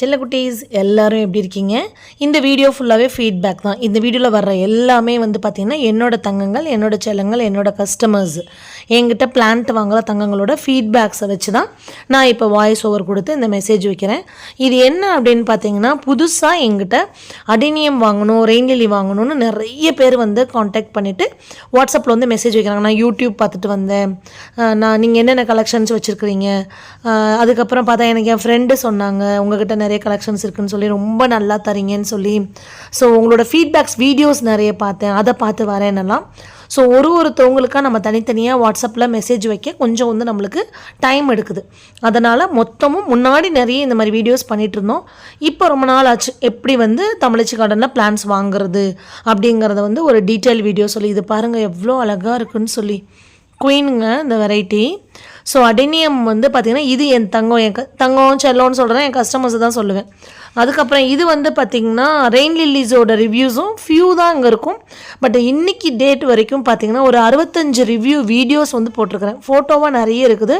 செல்ல குட்டீஸ் எல்லோரும் எப்படி இருக்கீங்க? இந்த வீடியோ ஃபுல்லாகவே ஃபீட்பேக் தான். இந்த வீடியோவில் வர்ற எல்லாமே வந்து பார்த்திங்கன்னா என்னோடய தங்கங்கள் என்னோடய செல்லங்கள் என்னோடய கஸ்டமர்ஸ் என்கிட்ட பிளான்ட் வாங்குற தங்கங்களோட ஃபீட்பேக்ஸை வச்சு தான் நான் இப்போ வாய்ஸ் ஓவர் கொடுத்து இந்த மெசேஜ் வைக்கிறேன். இது என்ன அப்படின்னு பார்த்தீங்கன்னா புதுசாக எங்கிட்ட அடினியம் வாங்கணும் ரெயின்லிலி வாங்கணும்னு நிறைய பேர் வந்து காண்டாக்ட் பண்ணிவிட்டு வாட்ஸ்அப்பில் வந்து மெசேஜ் வைக்கிறாங்க. நான் யூடியூப் பார்த்துட்டு வந்தேன். நான் நீங்கள் என்னென்ன கலெக்ஷன்ஸ் வச்சுருக்கிறீங்க? அதுக்கப்புறம் பார்த்தா எனக்கு என் ஃப்ரெண்டு சொன்னாங்க. உங்ககிட்ட நிறைய கலெக்ஷன்ஸ் இருக்குன்னு சொல்லி ரொம்ப நல்லா தரீங்கன்னு சொல்லி. ஸோ உங்களோட ஃபீட்பேக்ஸ் வீடியோஸ் நிறைய பார்த்தேன். அதை பார்த்து வரேன்னெல்லாம் ஸோ ஒரு ஒருத்தவங்களுக்காக நம்ம தனித்தனியாக வாட்ஸ்அப்பில் மெசேஜ் வைக்க கொஞ்சம் வந்து நம்மளுக்கு டைம் எடுக்குது. அதனால் மொத்தமும் முன்னாடி நிறைய இந்த மாதிரி வீடியோஸ் பண்ணிகிட்டு இருந்தோம். இப்போ ரொம்ப நாள் ஆச்சு. எப்படி வந்து தமிழச்சி கார்டனில் பிளான்ஸ் வாங்குறது அப்படிங்கிறத வந்து ஒரு டீட்டெயில் வீடியோ சொல்லி இது பாருங்கள் எவ்வளோ அழகாக இருக்குன்னு சொல்லி. குயினுங்க இந்த வெரைட்டி ஸோ அடினியம் வந்து பார்த்திங்கன்னா இது என் தங்கம் என் தங்கம் செல்லோன்னு சொல்கிறேன் என் கஸ்டமர்ஸை தான் சொல்லுவேன். அதுக்கப்புறம் இது வந்து பார்த்திங்கன்னா ரெயின் லில்லிஸோட ரிவ்யூஸும் ஃபியூ தான் இங்கே இருக்கும். பட் இன்னைக்கு டேட் வரைக்கும் பார்த்திங்கன்னா ஒரு அறுபத்தஞ்சு ரிவ்யூ வீடியோஸ் வந்து போட்டிருக்கிறேன். ஃபோட்டோவாக நிறைய இருக்குது.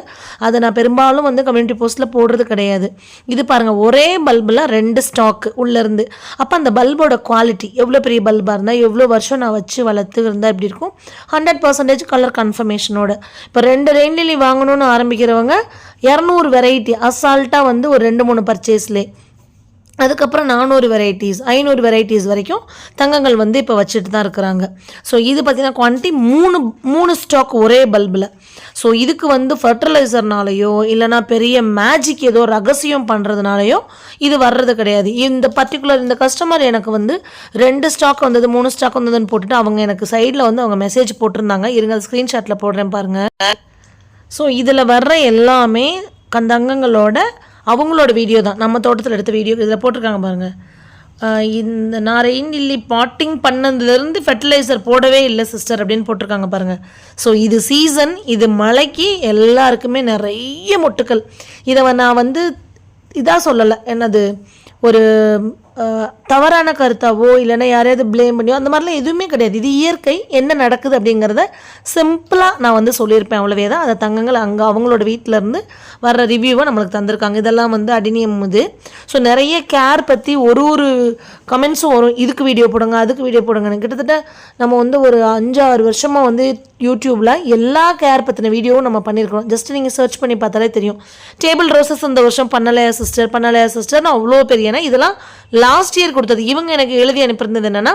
அதை நான் பெரும்பாலும் வந்து கம்யூனிட்டி போஸ்ட்டில் போடுறது கிடையாது. இது பாருங்கள் ஒரே பல்பில் ரெண்டு ஸ்டாக்கு உள்ளேருந்து அப்போ அந்த பல்போட குவாலிட்டி எவ்வளோ பெரிய பல்பாக இருந்தால் எவ்வளோ வருஷம் நான் வச்சு வளர்த்து இருந்தால் எப்படி இருக்கும்? ஹண்ட்ரட் பர்சன்டேஜ் கலர் கன்ஃபர்மேஷனோட இப்போ ரெண்டு ரெயின் லில்லி வாங்கணும்னு ஆரம்பிக்கிறவங்க இரநூறு வெரைட்டி அசால்ட்டாக வந்து ஒரு ரெண்டு மூணு பர்ச்சேஸ்லேயே அதுக்கப்புறம் நானூறு வெரைட்டிஸ் ஐநூறு வெரைட்டிஸ் வரைக்கும் தங்கங்கள் வந்து இப்போ வச்சுட்டு தான் இருக்கிறாங்க. ஸோ இது பார்த்திங்கன்னா குவான்டிட்டி மூணு மூணு ஸ்டாக் ஒரே பல்பில் ஸோ இதுக்கு வந்து ஃபர்டிலைசர்னாலேயோ இல்லைனா பெரிய மேஜிக் ஏதோ ரகசியம் பண்ணுறதுனாலையோ இது வர்றது கிடையாது. இந்த பர்டிகுலர் இந்த கஸ்டமர் எனக்கு வந்து ரெண்டு ஸ்டாக் வந்தது மூணு ஸ்டாக் வந்ததுன்னு போட்டுட்டு அவங்க எனக்கு சைடில் வந்து அவங்க மெசேஜ் போட்டிருந்தாங்க. இருங்க ஸ்க்ரீன்ஷாட்டில் போடுறேன் பாருங்கள் ஸோ இதில் வர்ற எல்லாமே கந்தங்கங்களோட அவங்களோட வீடியோ தான். நம்ம தோட்டத்தில் எடுத்த வீடியோ இதில் போட்டிருக்காங்க பாருங்கள் இந்த நான் ரெயின் இல்லி பாட்டிங் பண்ணதுலேருந்து ஃபெர்டிலைசர் போடவே இல்லை சிஸ்டர் அப்படின்னு போட்டிருக்காங்க பாருங்கள் ஸோ இது சீசன் இது மழைக்கு எல்லாருக்குமே நிறைய மொட்டுக்கள். இதை நான் வந்து இதாக சொல்லலை. என்னது? ஒரு தவறான கருத்தாவோ இல்லைன்னா யாரையாவது ப்ளேம் பண்ணியோ அந்த மாதிரிலாம் எதுவுமே கிடையாது. இது இயற்கை என்ன நடக்குது அப்படிங்கிறத சிம்பிளாக நான் வந்து சொல்லியிருப்பேன் அவ்வளோவே தான். அதை தங்கங்கள் அங்கே அவங்களோட வீட்டிலேருந்து வர்ற ரிவ்யூவை நம்மளுக்கு தந்திருக்காங்க. இதெல்லாம் வந்து அடிநியம் இது. ஸோ நிறைய கேர் பற்றி ஒரு ஒரு கமெண்ட்ஸும் வரும். இதுக்கு வீடியோ போடுங்க அதுக்கு வீடியோ போடுங்கன்னு. கிட்டத்தட்ட நம்ம வந்து ஒரு அஞ்சாறு வருஷமாக வந்து யூடியூப்பில் எல்லா கேர் பற்றின வீடியோவும் நம்ம பண்ணியிருக்கிறோம். ஜஸ்ட் நீங்கள் சர்ச் பண்ணி பார்த்தாலே தெரியும். டேபிள் ரோசஸ் இந்த வருஷம் பண்ணலையா சிஸ்டர் பண்ணலையா சிஸ்டர்னு அவ்வளோ பெரிய ஏன்னா இதெல்லாம் லாஸ்ட் இயர் கொடுத்தது. இவங்க எனக்கு எழுதி அனுப்பியிருந்தது என்னென்னா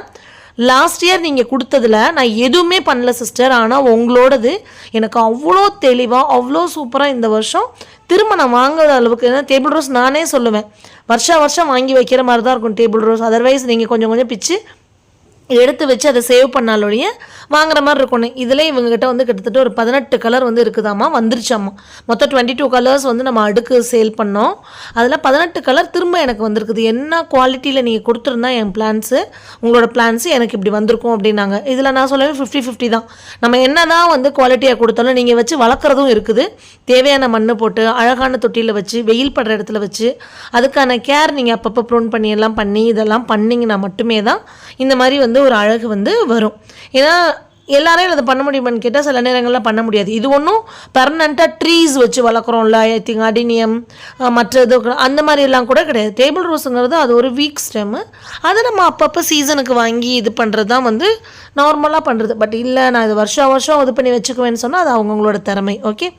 லாஸ்ட் இயர் நீங்கள் கொடுத்ததுல நான் எதுவுமே பண்ணல சிஸ்டர் ஆனால் உங்களோடது எனக்கு அவ்வளோ தெளிவாக அவ்வளோ சூப்பராக இந்த வருஷம் திரும்ப நான் வாங்குற அளவுக்கு ஏன்னா டேபிள் ரோஸ் நானே சொல்லுவேன். வருஷா வருஷம் வாங்கி வைக்கிற மாதிரி தான் இருக்கும் டேபிள் ரோஸ் அதர்வைஸ் நீங்கள் கொஞ்சம் கொஞ்சம் பிச்சு எடுத்து வச்சு அதை சேவ் பண்ணாலொழிய வாங்குற மாதிரி இருக்கணும். இதில் இவங்ககிட்ட வந்து கிட்டத்தட்ட ஒரு பதினெட்டு கலர் வந்து இருக்குதாம்மா வந்துருச்சாம்மா. மொத்தம் டுவெண்ட்டி டூ கலர்ஸ் வந்து நம்ம அடுக்கு சேல் பண்ணோம். அதில் பதினெட்டு கலர் திரும்ப எனக்கு வந்திருக்குது. என்ன குவாலிட்டியில் நீங்கள் கொடுத்துருந்தா என் பிளான்ஸு உங்களோட பிளான்ஸு எனக்கு இப்படி வந்திருக்கும் அப்படின்னாங்க. இதில் நான் சொல்லவே ஃபிஃப்டி ஃபிஃப்டி தான். நம்ம என்ன தான் வந்து குவாலிட்டியாக கொடுத்தாலும் நீங்கள் வச்சு வளர்க்குறதும் இருக்குது. தேவையான மண் போட்டு அழகான தொட்டியில் வச்சு வெயில் படுற இடத்துல வச்சு அதுக்கான கேர் நீங்கள் அப்பப்போ ப்ரோன் பண்ணி எல்லாம் பண்ணி இதெல்லாம் பண்ணிங்கன்னா மட்டுமே தான் இந்த மாதிரி வந்து ஒரு அழகு வந்து வரும். ஏன்னா எல்லாரையும் அதை பண்ண முடியுமான்னு கேட்டால் சில நேரங்களில் பண்ண முடியாது. இது ஒன்றும் பர்மனண்ட்டாக ட்ரீஸ் வச்சு வளர்க்குறோம்ல ஐ திங்க் அடினியம் மற்ற இது அந்த மாதிரி எல்லாம் கூட கிடையாது. டேபிள் ரோஸுங்கிறது அது ஒரு வீக் ஸ்டெம்மு அதை நம்ம அப்பப்போ சீசனுக்கு வாங்கி இது பண்ணுறது தான் வந்து நார்மலாக பண்ணுறது பட் இல்லை நான் இது வருஷம் வருஷம் இது பண்ணி வச்சுக்குவேன்னு சொன்னால் அது அவங்கவுங்களோட திறமை. ஓகே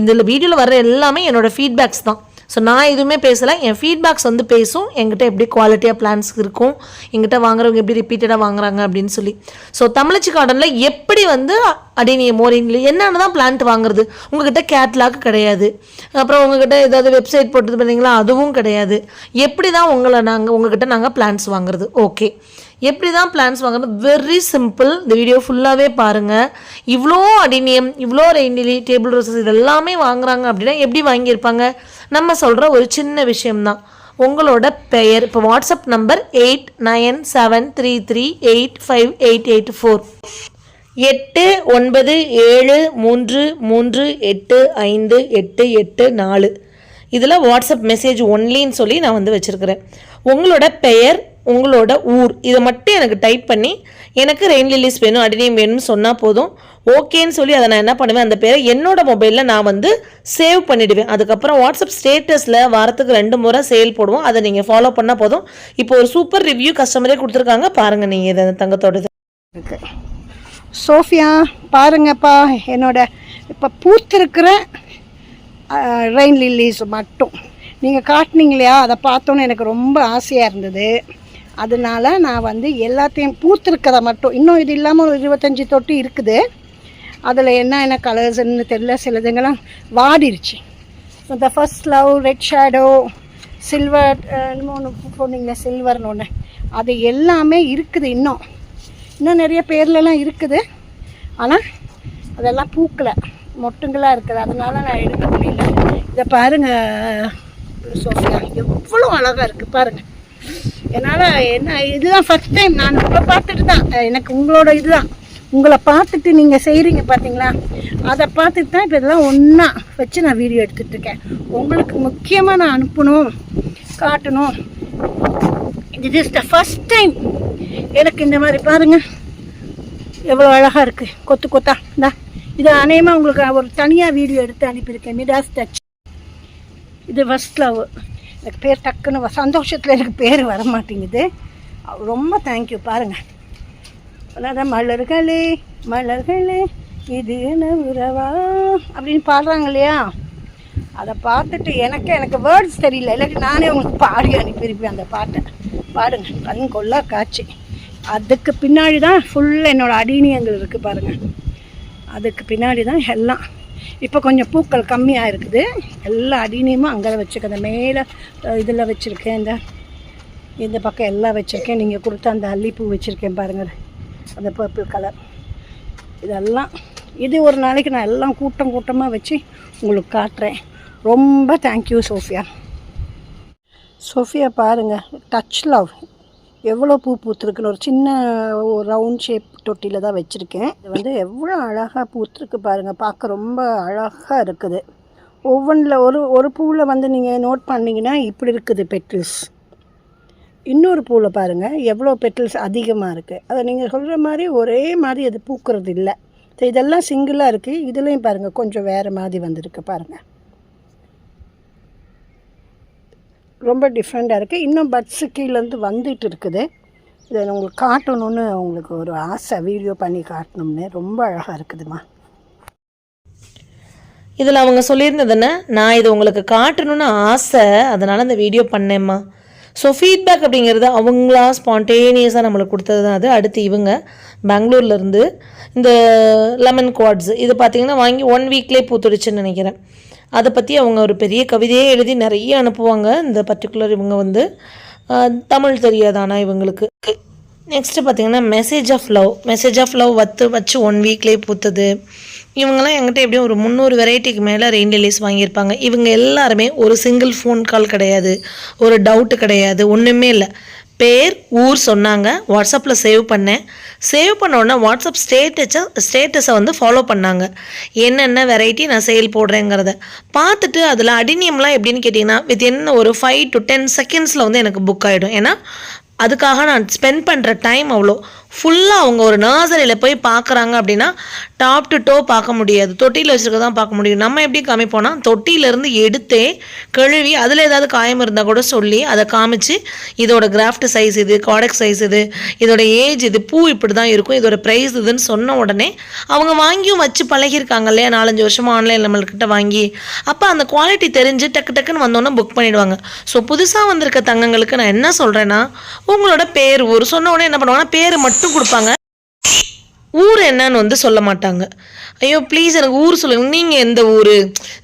இந்த வீடியோவில் வர்ற எல்லாமே என்னோடய ஃபீட்பேக்ஸ் தான். ஸோ நான் எதுவுமே பேசலை. என் ஃபீட்பேக்ஸ் வந்து பேசும். என்கிட்ட எப்படி குவாலிட்டியாக பிளான்ஸ் இருக்கும். எங்கிட்ட வாங்குறவங்க எப்படி ரிப்பீட்டடாக வாங்குறாங்க அப்படின்னு சொல்லி. ஸோ தமிழச்சி கார்டனில் எப்படி வந்து அடினிய மோரிங்கில் என்னென்ன தான் பிளான்ட் வாங்குறது? உங்ககிட்ட கேட்லாக் கிடையாது. அப்புறம் உங்ககிட்ட ஏதாவது வெப்சைட் போட்டது பார்த்தீங்களா அதுவும் கிடையாது. எப்படி தான் உங்களை நாங்கள் உங்ககிட்ட நாங்கள் பிளான்ஸ் வாங்குறது? ஓகே எப்படி தான் பிளான்ஸ் வாங்குறது? வெரி சிம்பிள் இந்த வீடியோ ஃபுல்லாகவே பாருங்கள் இவ்வளோ அடினியம் இவ்வளோ ரெயின்டிலி டேபிள் ரோசஸ் இதெல்லாமே வாங்குறாங்க அப்படின்னா எப்படி வாங்கியிருப்பாங்க? நம்ம சொல்கிற ஒரு சின்ன விஷயம்தான். உங்களோட பெயர் இப்போ WhatsApp number eight nine seven three three eight five eight eight four. எட்டு ஒன்பது ஏழு மூன்று மூன்று எட்டு ஐந்து எட்டு எட்டு நாலு. இதில் வாட்ஸ்அப் மெசேஜ் ஒன்லின்னு சொல்லி நான் வந்து வச்சுருக்கிறேன். உங்களோட பெயர் உங்களோட ஊர். இதை மட்டும் எனக்கு டைப் பண்ணி எனக்கு ரெயின் லில்லிஸ் வேணும் அடினியம் வேணும்னு சொன்னால் போதும். ஓகேன்னு சொல்லி அதை நான் என்ன பண்ணுவேன்? அந்த பேரை என்னோட மொபைலில் நான் வந்து சேவ் பண்ணிவிடுவேன் அதுக்கப்புறம் வாட்ஸ்அப் ஸ்டேட்டஸில் வாரத்துக்கு ரெண்டு முறை சேல் போடுவோம். அதை நீங்கள் ஃபாலோ பண்ணால் போதும். இப்போ ஒரு சூப்பர் ரிவ்யூ கஸ்டமரே கொடுத்துருக்காங்க. பாருங்கள் நீங்கள் இதை தங்கத்தோடது இருக்கு. சோஃபியா பாருங்கப்பா என்னோட இப்போ பூத்திருக்கிற ரெயின் லில்லிஸ் மட்டும். நீங்கள் காட்டுனீங்க இல்லையா? அதை பார்த்தோன்னே எனக்கு ரொம்ப ஆசையாக இருந்தது. அதனால நான் வந்து எல்லாத்தையும் பூத்திருக்கதை மட்டும். இன்னும் இது இல்லாமல் ஒரு இருபத்தஞ்சி தொட்டி இருக்குது. அதில் என்ன என்ன கலர்ஸ்ன்னு தெரியல. சிலதுங்கெல்லாம் வாடிருச்சு. இந்த first love red shadow silver என்னமோ ஒன்று சொன்னீங்களே சில்வர்னு ஒன்று அது எல்லாமே இருக்குது இன்னும். இன்னும் நிறைய பேர்லலாம் இருக்குது. ஆனால் அதெல்லாம் பூக்கலை. மொட்டுங்களாக இருக்குது. அதனால நான் எடுக்க முடியல. இதை பாருங்கள் சோஃபியா. எவ்வளோ அழகாக இருக்குது பாருங்கள் என்னால் என்ன இதுதான் ஃபஸ்ட் டைம் நான் உங்களை பார்த்துட்டு தான். எனக்கு உங்களோட இதுதான். உங்களை பார்த்துட்டு நீங்கள் செய்கிறீங்க பார்த்தீங்களா அதை பார்த்துட்டு தான் இப்போ இதெல்லாம் ஒன்றா வச்சு நான் வீடியோ எடுத்துகிட்டு இருக்கேன். உங்களுக்கு முக்கியமாக நான் அனுப்பணும் காட்டணும். இது இஸ் த ஃபஸ்ட் டைம் எனக்கு இந்த மாதிரி பாருங்கள் எவ்வளோ அழகாக இருக்குது கொத்து கொத்தா. இந்தா இது அநேகமாக உங்களுக்கு ஒரு தனியாக வீடியோ எடுத்து அனுப்பியிருக்கேன். மிடாஸ் டச் இது ஃபஸ்ட் லவ் எனக்கு பேர் டக்குன்னு வ- சந்தோஷத்தில் எனக்கு பேர் வர மாட்டேங்குது ரொம்ப தேங்க்யூ பாருங்கள் அதான் மலர்களே மலர்களே இது என்ன உறவா? அப்படின்னு பாடுறாங்க இல்லையா? அதை பார்த்துட்டு எனக்கு எனக்கு வேர்ட்ஸ் தெரியல. இல்லாட்டி நானே உங்களுக்கு பாடி அனுப்பியிருப்பேன் அந்த பாட்டை. பாடுங்க. கண் கொள்ளா காட்சி. அதுக்கு பின்னாடி தான் ஃபுல் என்னோடய அடினியங்கள் இருக்குது பாருங்கள் அதுக்கு பின்னாடி தான் எல்லாம். இப்போ கொஞ்சம் பூக்கள் கம்மியாக இருக்குது. எல்லா அடினியமும் அங்கே வச்சுருக்கேன். மேலே இதில் வச்சுருக்கேன். இந்த இந்த பக்கம் எல்லாம் வச்சுருக்கேன். நீங்கள் கொடுத்த அந்த அல்லிப்பூ வச்சுருக்கேன் பாருங்கள் அந்த பர்பிள் கலர் இதெல்லாம் இது ஒரு நாளைக்கு நான் எல்லாம் கூட்டம் கூட்டமாக வச்சு உங்களுக்கு காட்டுறேன். ரொம்ப தேங்க்யூ சோஃபியா. சோஃபியா பாருங்கள் டச் லவ் எவ்வளோ பூ பூத்துருக்குன்னு ஒரு சின்ன ஒரு ரவுண்ட் ஷேப் தொட்டியில் தான் வச்சுருக்கேன். இது வந்து எவ்வளோ அழகாக பூத்துருக்கு பாருங்கள் பார்க்க ரொம்ப அழகாக இருக்குது. ஒவ்வொன்றில் ஒரு ஒரு பூவில் வந்து நீங்கள் நோட் பண்ணிங்கன்னா இப்படி இருக்குது பெட்டில்ஸ் இன்னொரு பூவில் பாருங்கள் எவ்வளோ பெட்டில்ஸ் அதிகமாக இருக்குது அதை நீங்கள் சொல்கிற மாதிரி ஒரே மாதிரி அது பூக்கிறது இல்லை. இதெல்லாம் சிங்கிளாக இருக்குது இதுலேயும் பாருங்கள் கொஞ்சம் வேறு மாதிரி வந்திருக்கு பாருங்கள் ரொம்ப டிஃப்ரெண்ட்டாக இருக்குது இன்னும் பட்ஸு கீழேருந்து வந்துட்டு இருக்குது இதை உங்களுக்கு காட்டணும்னு உங்களுக்கு ஒரு ஆசை. வீடியோ பண்ணி காட்டணும்னு. ரொம்ப அழகாக இருக்குதுமா இதில் அவங்க சொல்லியிருந்ததுன்னு நான் இது உங்களுக்கு காட்டணும்னு ஆசை. அதனால் இந்த வீடியோ பண்ணேம்மா. ஸோ ஃபீட்பேக் அப்படிங்கிறது அவங்களா ஸ்பான்டேனியஸாக நம்மளுக்கு கொடுத்தது தான் அது. அடுத்து இவங்க பெங்களூர்லேருந்து இந்த லெமன் குவாட்ஸ் இது பார்த்தீங்கன்னா வாங்கி ஒன் வீக்லேயே பூத்துடுச்சுன்னு நினைக்கிறேன். அதை பற்றி அவங்க ஒரு பெரிய கவிதையே எழுதி நிறைய அனுப்புவாங்க. இந்த பர்டிகுலர் இவங்க வந்து தமிழ் தெரியாதானா இவங்களுக்கு? நெக்ஸ்ட்டு பார்த்தீங்கன்னா message of love message of love வத்து வச்சு ஒன் வீக்லேயே பூத்தது. இவங்கெல்லாம் எங்கிட்ட எப்படியும் ஒரு முந்நூறு வெரைட்டிக்கு மேலே ரெயின் ரிலீஸ் வாங்கியிருப்பாங்க. இவங்க எல்லாருமே ஒரு சிங்கிள் ஃபோன் கால் கிடையாது. ஒரு டவுட்டு கிடையாது. ஒன்றுமே இல்லை. பேர் ஊர் சொன்னாங்க. வாட்ஸ்அப்பில் சேவ் பண்ணேன். சேவ் பண்ணோடனே வாட்ஸ்அப் ஸ்டேட்டஸை ஸ்டேட்டஸை வந்து ஃபாலோ பண்ணாங்க. என்னென்ன வெரைட்டி நான் சேல் போடுறேங்கிறத. பார்த்துட்டு அதில் அடினியம்லாம் எப்படின்னு கேட்டிங்கன்னா வித் என்ன ஒரு ஃபைவ் டு டென் செகண்ட்ஸில் வந்து எனக்கு புக் ஆகிடும் ஏன்னா அதுக்காக நான் ஸ்பெண்ட் பண்ணுற டைம் அவ்வளோ ஃபுல்லாக அவங்க ஒரு நர்சரியில் போய் பார்க்குறாங்க அப்படின்னா டாப் டு டோ பார்க்க முடியாது. தொட்டியில் வச்சுருக்க தான் பார்க்க முடியும். நம்ம எப்படி காமிப்போம்னா தொட்டியிலேருந்து எடுத்தே கழுவி அதில் ஏதாவது காயம் இருந்தால் கூட சொல்லி அதை காமிச்சு இதோட கிராஃப்ட் சைஸ் இது காடக் சைஸ் இது இதோட ஏஜ் இது பூ இப்படி தான் இருக்கும். இதோட ப்ரைஸ் இதுன்னு சொன்ன உடனே அவங்க வாங்கியும் வச்சு பழகியிருக்காங்க இல்லையா? நாலஞ்சு வருஷமாக ஆன்லைன் நம்மள்கிட்ட வாங்கி. அப்போ அந்த குவாலிட்டி தெரிஞ்சு டக்கு டக்குன்னு வந்தோன்னே புக் பண்ணிடுவாங்க. ஸோ புதுசாக வந்திருக்க தங்கங்களுக்கு நான் என்ன சொல்கிறேன்னா உங்களோட பேர் ஊர் சொன்ன உடனே என்ன பண்ணுவாங்கன்னா பேர் மட்டும் கொடுப்பாங்க. ஊர் என்னன்னு வந்து சொல்ல மாட்டாங்க. ஐயோ ப்ளீஸ் எனக்கு ஊர் சொல்லுங்க நீங்கள் எந்த ஊர்?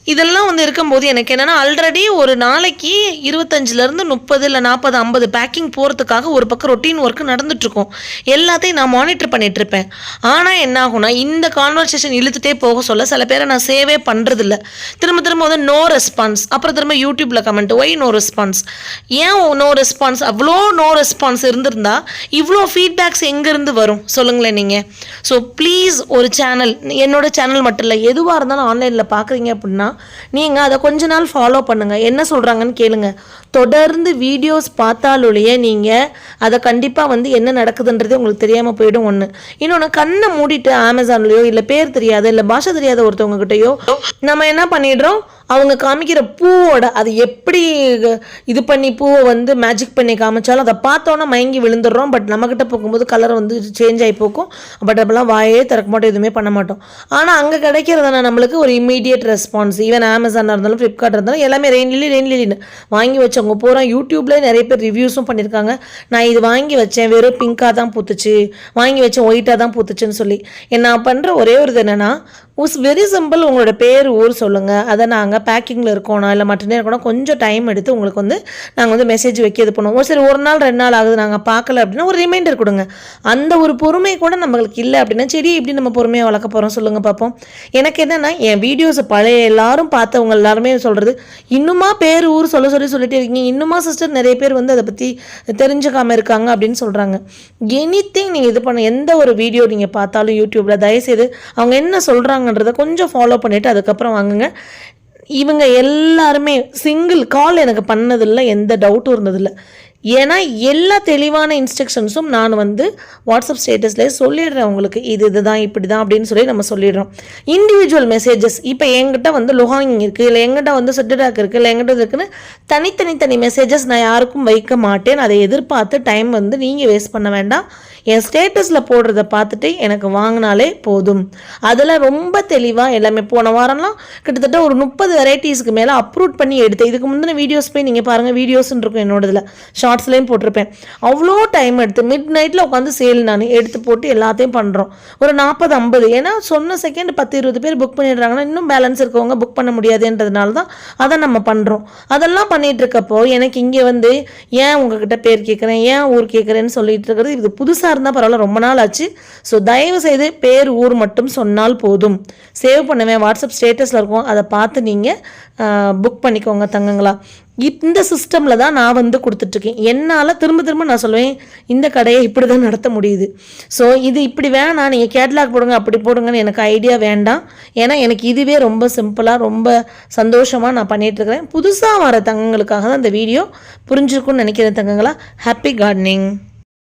இதெல்லாம் வந்து இருக்கும்போது எனக்கு என்னென்னா ஆல்ரெடி ஒரு நாளைக்கு இருபத்தஞ்சிலேருந்து முப்பது இல்லை நாற்பது ஐம்பது பேக்கிங் போகிறதுக்காக ஒரு பக்கம் ரொட்டீன் ஒர்க் நடந்துட்டுருக்கோம். எல்லாத்தையும் நான் மானிட்டர் பண்ணிட்டு இருப்பேன் ஆனால் என்ன ஆகும்னா இந்த கான்வர்சேஷன் இழுத்துட்டே போக சொல்ல சில பேரை நான் சேவே பண்ணுறதில்ல திரும்ப திரும்ப வந்து நோ ரெஸ்பான்ஸ் அப்புறம் திரும்ப யூடியூப்பில் கமெண்ட் ஒய் நோ ரெஸ்பான்ஸ் ஏன் நோ ரெஸ்பான்ஸ் அவ்வளோ நோ ரெஸ்பான்ஸ் இருந்திருந்தா இவ்வளோ ஃபீட்பேக்ஸ் எங்கேருந்து வரும்? சொல்லுங்களேன் நீங்கள் ஸோ ப்ளீஸ் ஒரு சேனல் என்னோட சேனல் மட்டும் இல்லை எதுவாக இருந்தாலும் ஆன்லைனில் பார்க்குறீங்க அப்படின்னா நீங்கள் அதை கொஞ்ச நாள் ஃபாலோ பண்ணுங்கள் என்ன சொல்கிறாங்கன்னு கேளுங்க. தொடர்ந்து வீடியோஸ் பார்த்தாலொழிய நீங்கள் அதை கண்டிப்பாக வந்து என்ன நடக்குதுன்றது உங்களுக்கு தெரியாமல் போயிடும் ஒன்று இன்னொன்று கண்ணை மூடிட்டு அமேசான்லேயோ இல்லை பேர் தெரியாத இல்லை பாஷை தெரியாத ஒருத்தவங்க கிட்டேயோ நம்ம என்ன பண்ணிடுறோம்? அவங்க காமிக்கிற பூவோட அது எப்படி இது பண்ணி பூவை வந்து மேஜிக் பண்ணி காமிச்சாலும் அதை பார்த்தோன்னா மயங்கி விழுந்துடுறோம். பட் நம்மக்கிட்ட போகும்போது கலர் வந்து சேஞ்ச் ஆகி போக்கும் பட் அப்போலாம் வாயே திறக்க மாட்டோம் எதுவுமே பண்ண மாட்டோம். ஆனால் அங்கே கிடைக்கிறதுனா நம்மளுக்கு ஒரு இமீடியட் ரெஸ்பான்ஸ் ஈவன் அமேசானாக இருந்தாலும் ஃப்ளிப்கார்ட் இருந்தாலும் எல்லாமே ரெயின்லி ரெயின்லின்னு வாங்கி வச்சவங்க பூரா யூடியூப்ல நிறைய பேர் ரிவ்யூஸும் பண்ணியிருக்காங்க. நான் இது வாங்கி வச்சேன். வெறும் பிங்காக தான் பூத்துச்சு. வாங்கி வச்சேன். ஒயிட்டாக தான் பூத்துச்சுன்னு சொல்லி. நான் பண்ணுற ஒரே ஒரு இது என்னென்னா உஸ் வெரி சிம்பிள் உங்களோட பேர் ஊர் சொல்லுங்கள் அதை நாங்கள் பேக்கிங்கில் இருக்கோனா இல்லை மற்ற நேரம் கூட கொஞ்சம் டைம் எடுத்து உங்களுக்கு வந்து நாங்கள் வந்து மெசேஜ் வைக்க இது பண்ணுவோம். ஒரு சரி ஒரு நாள் ரெண்டு நாள் ஆகுது நாங்கள் பார்க்கல அப்படின்னா ஒரு ரிமைண்டர் கொடுங்க. அந்த ஒரு பொறுமை கூட நம்மளுக்கு இல்லை அப்படின்னா சரி எப்படி நம்ம பொறுமையாக வளர்க்க போகிறோம் சொல்லுங்கள் பார்ப்போம் எனக்கு என்னென்னா என் வீடியோஸை பழைய எல்லாரும் பார்த்தவங்க எல்லாருமே சொல்கிறது இன்னுமா பேர் ஊர் சொல்ல சொல்லி சொல்லிட்டே இருக்கீங்க. இன்னுமா சிஸ்டர் நிறைய பேர் வந்து அதை பற்றி தெரிஞ்சுக்காமல் இருக்காங்க அப்படின்னு சொல்கிறாங்க எனி திங் நீங்கள் இது பண்ண எந்த ஒரு வீடியோ நீங்கள் பார்த்தாலும் யூடியூப்பில் தயவுசெய்து அவங்க என்ன சொல்கிறாங்க சொல்கிறாங்கன்றதை கொஞ்சம் ஃபாலோ பண்ணிவிட்டு அதுக்கப்புறம் வாங்குங்க. இவங்க எல்லாருமே சிங்கிள் கால் எனக்கு பண்ணதில்லை எந்த டவுட்டும் இருந்ததில்லை. ஏன்னா எல்லா தெளிவான இன்ஸ்ட்ரக்ஷன்ஸும் நான் வந்து வாட்ஸ்அப் ஸ்டேட்டஸ்லேயே சொல்லிடுறேன் உங்களுக்கு. இது இதுதான் இப்படி தான் அப்படின்னு சொல்லி நம்ம சொல்லிடுறோம். இண்டிவிஜுவல் மெசேஜஸ் இப்போ என்கிட்ட வந்து லுஹாங் இருக்குது இல்லை எங்கிட்ட வந்து செட்டுடாக் இருக்குது இல்லை எங்கிட்ட இருக்குன்னு தனித்தனி தனி மெசேஜஸ் நான் யாருக்கும் வைக்க மாட்டேன். அதை எதிர்பார்த்து டைம் வந்து நீங்கள் வேஸ்ட் பண்ண வேண்டாம். என் ஸ்டேட்டஸில் போடுறத பார்த்துட்டு எனக்கு வாங்கினாலே போதும். அதில் ரொம்ப தெளிவாக எல்லாமே போன வாரம்லாம் கிட்டத்தட்ட ஒரு முப்பது வெரைட்டிஸ்க்கு மேலே அப்ரூட் பண்ணி எடுத்தேன். இதுக்கு முந்தின வீடியோஸ் போய் நீங்கள் பாருங்கள் வீடியோஸ்ன்னு இருக்கும் என்னோடதில். ஷார்ட்ஸ்லேயும் போட்டிருப்பேன். அவ்வளோ டைம் எடுத்து மிட் நைட்டில் உட்காந்து சேல் நான் எடுத்து போட்டு எல்லாத்தையும் பண்ணுறோம் ஒரு நாற்பது ஐம்பது. ஏன்னா சொன்ன செகண்ட் பத்து இருபது பேர் புக் பண்ணிடுறாங்கன்னா இன்னும் பேலன்ஸ் இருக்கவங்க புக் பண்ண முடியாதுன்றதுனால தான் அதை நம்ம பண்ணுறோம் அதெல்லாம் பண்ணிட்டு இருக்கப்போ எனக்கு இங்கே வந்து ஏன் உங்ககிட்ட பேர் கேட்குறேன் ஏன் ஊர் கேட்குறேன்னு சொல்லிட்டு இருக்கிறது இது புதுசாக இருந்தால் பரவாயில்ல ரொம்ப நாள் ஆச்சு. ஸோ தயவு செய்து பேர் ஊர் மட்டும் சொன்னால் போதும். சேவ் பண்ணுவேன். வாட்ஸ்அப் ஸ்டேட்டஸில் இருக்கும். அதை பார்த்து நீங்கள் புக் பண்ணிக்கோங்க தங்கங்களா. இந்த சிஸ்டமில் தான் நான் வந்து கொடுத்துட்ருக்கேன். என்னால் திரும்ப திரும்ப நான் சொல்லுவேன் இந்த கடையை இப்படி தான் நடத்த முடியுது. ஸோ இது இப்படி வேணாம். நீங்கள் கேட்லாக் போடுங்க அப்படி போடுங்கன்னு எனக்கு ஐடியா வேண்டாம். ஏன்னா எனக்கு இதுவே ரொம்ப சிம்பிளாக ரொம்ப சந்தோஷமாக நான் பண்ணிகிட்ருக்கிறேன் புதுசாக வர தங்கங்களுக்காக தான் இந்த வீடியோ புரிஞ்சிருக்கும்னு நினைக்கிறேன் தங்கங்களா. Happy gardening